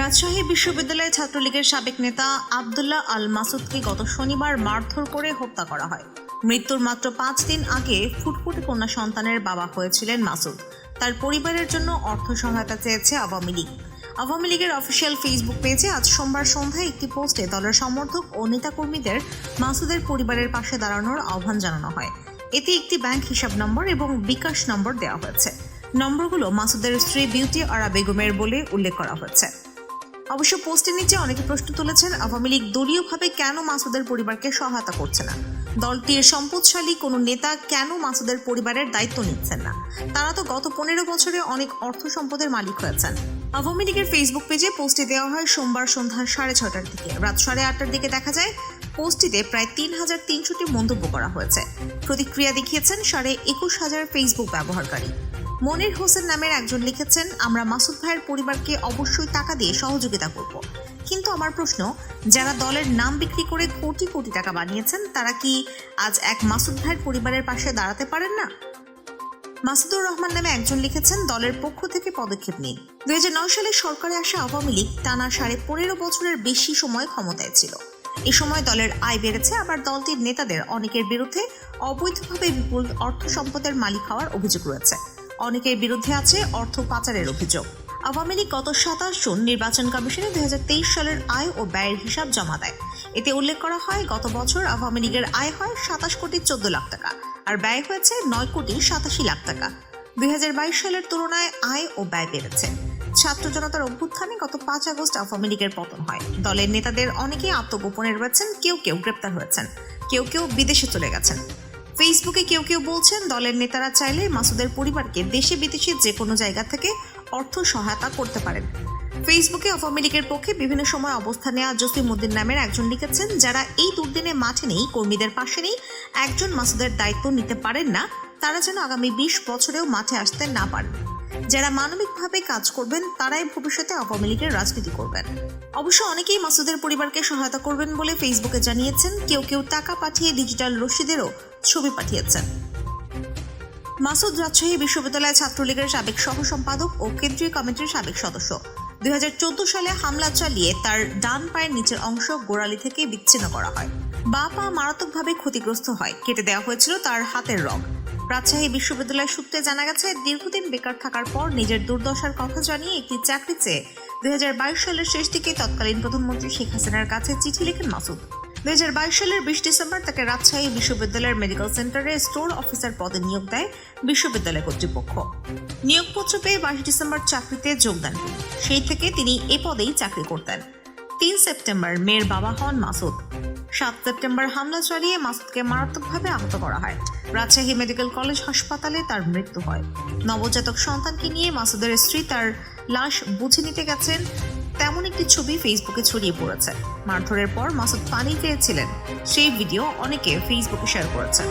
রাজশাহী বিশ্ববিদ্যালয় ছাত্রলীগের সাবেক নেতা আবদুল্লাহ আল মাসুদকে গত শনিবার মারধর করে হত্যা করা হয়। মৃত্যুর মাত্র পাঁচ দিন আগে ফুটফুটে কন্যা সন্তানের বাবা হয়েছিলেন মাসুদ। তার পরিবারের জন্য অর্থ সহায়তা চেয়েছে আওয়ামী লীগ। আওয়ামী লীগের অফিসিয়াল ফেসবুক পেজে আজ সোমবার সন্ধ্যায় একটি পোস্টে দলের সমর্থক ও নেতাকর্মীদের মাসুদের পরিবারের পাশে দাঁড়ানোর আহ্বান জানানো হয়। এতে একটি ব্যাংক হিসাব নম্বর এবং বিকাশ নম্বর দেওয়া হয়েছে। নম্বরগুলো মাসুদের স্ত্রী বিউটি আরা বেগমের বলে উল্লেখ করা হয়েছে। অবশ্য পোস্টের নিচে অনেকে প্রশ্ন তুলেছেন, আওয়ামী লীগ দলীয়ভাবে কেন মাসুদের পরিবারকে সহায়তা করছে না? দলটির সম্পদশালী কোনো নেতা কেন মাসুদের পরিবারের দায়িত্ব নিচ্ছেন না? তারা তো গত পনেরো বছরে অনেক অর্থ সম্পদের মালিক হয়েছেন। আওয়ামী লীগের ফেসবুক পেজে পোস্টে দেওয়া হয় সোমবার সন্ধ্যা সাড়ে ছটার দিকে। রাত সাড়ে আটটার দিকে দেখা যায়, পোস্টটিতে প্রায় তিন হাজার তিনশোটি মন্তব্য করা হয়েছে। প্রতিক্রিয়া দেখিয়েছেন সাড়ে একুশ হাজার ফেসবুক ব্যবহারকারী। মনির হোসেন নামের একজন লিখেছেন, আমরা মাসুদ ভাইয়ের পরিবারকে অবশ্যই টাকা দিয়ে সহযোগিতা করব। কিন্তু আমার প্রশ্ন, যারা দলের নাম বিক্রি করে কোটি কোটি টাকা বানিয়েছেন, তারা কি আজ এক মাসুদ ভাইয়ের পরিবারের পাশে দাঁড়াতে পারেন না? মাসুদুর রহমান নামে একজন লিখেছেন, দলের পক্ষ থেকে পদক্ষেপ নিন। নয় সালে সরকারে আসা আওয়ামী লীগ টানা সাড়ে পনেরো বছরের বেশি সময় ক্ষমতায় ছিল। এ সময় দলের আয় বেড়েছে, আবার দলটির নেতাদের অনেকের বিরুদ্ধে অবৈধভাবে বিপুল অর্থ সম্পদের মালিক হওয়ার অভিযোগ রয়েছে। অনেকের বিরুদ্ধে আছে অর্থ পাচারের অভিযোগ। আওয়ামী লীগ গত সাতাশ জুন নির্বাচন কমিশনে দু হাজার তেইশ সালের আয় ও ব্যয়ের হিসাব জমা দেয়। এতে উল্লেখ করা হয়, গত বছর আওয়ামী লীগের আয় হয় সাতাশ কোটি চোদ্দ লাখ টাকা আর ব্যয় হয়েছে নয় কোটি সাতাশি লাখ টাকা। দুই হাজার বাইশ সালের তুলনায় আয় ও ব্যয় বেড়েছে। ছাত্র জনতার অভ্যুত্থানে গত পাঁচ আগস্ট আওয়ামী লীগের পতন হয়। দলের নেতাদের অনেকেই আত্মগোপনে রয়েছেন, কেউ কেউ গ্রেপ্তার হয়েছেন, কেউ কেউ বিদেশে চলে গেছেন। ফেসবুকে কেউ কেউ বলছেন, দলের নেতারা চাইলে মাসুদের পরিবারকে দেশে বিদেশে যে কোনো জায়গা থেকে অর্থ সহায়তা করতে পারেন। ফেসবুকে আওয়ামী লীগের পক্ষে বিভিন্ন সময় অবস্থান নেওয়া জসিমুদ্দিন নামের একজন লিখেছেন, যারা এই দুর্দিনে মাঠে নেই, কর্মীদের পাশে নেই, একজন মাসুদের দায়িত্ব নিতে পারেন না, তারা যেন আগামী বিশ বছরেও মাঠে আসতে না পারেন। যারা মানবিকভাবে কাজ করবেন, তারাই ভবিষ্যতে আওয়ামী লীগের রাজনীতি করবেন। অবশ্য অনেকেই মাসুদের পরিবারকে সহায়তা করবেন বলে ফেসবুকে জানিয়েছেন, কেউ কেউ টাকা পাঠিয়ে ডিজিটাল রসিদেরও ছবি পাঠিয়েছেন। মাসুদ রাজশাহী বিশ্ববিদ্যালয় ছাত্রলীগের সাবেক সহ সম্পাদক ও কেন্দ্রীয় কমিটির সাবেক সদস্য। দুই সালে হামলা চালিয়ে তার ডান পায়ের নিচের অংশ গোড়ালি থেকে বিচ্ছিন্ন করা হয়। বা পা মারাত্মকভাবে ক্ষতিগ্রস্ত হয়। কেটে দেওয়া হয়েছিল তার হাতের রগ রাজশাহী বিশ্ববিদ্যালয় সূত্রে জানা গেছে, দীর্ঘদিন বেকার থাকার পর নিজের দুর্দশার কথা জানিয়ে একটি চাকরি চেয়ে দুই হাজার বাইশ সালের শেষ দিকে তৎকালীন প্রধানমন্ত্রী শেখ হাসিনার কাছে চিঠি লেখেন মাসুদ। দুই সালের বিশ ডিসেম্বর তাকে রাজশাহী বিশ্ববিদ্যালয়ের মেডিকেল সেন্টারে স্টোর অফিসার পদে নিয়োগ দেয় বিশ্ববিদ্যালয় কর্তৃপক্ষ। নিয়োগপত্র পেয়ে বাইশ ডিসেম্বর চাকরিতে যোগদান সেই থেকে তিনি এ পদেই চাকরি করতেন। তিন সেপ্টেম্বর মেয়ের বাবা হন মাসুদ। সাত সেপ্টেম্বর হামলা চালিয়ে মাসুদকে মারাত্মকভাবে আহত করা হয়। রাজশাহী মেডিকেল কলেজ হাসপাতালে তার মৃত্যু হয়। নবজাতক সন্তানকে নিয়ে মাসুদের স্ত্রী তার লাশ বুঝে নিতে গেছেন। তেমন একটি ছবি ফেসবুকে ছড়িয়ে পড়েছে। মারধরের পর মাসুদ পানি পেয়েছিলেন সেই ভিডিও অনেকে ফেসবুকে শেয়ার করেছেন।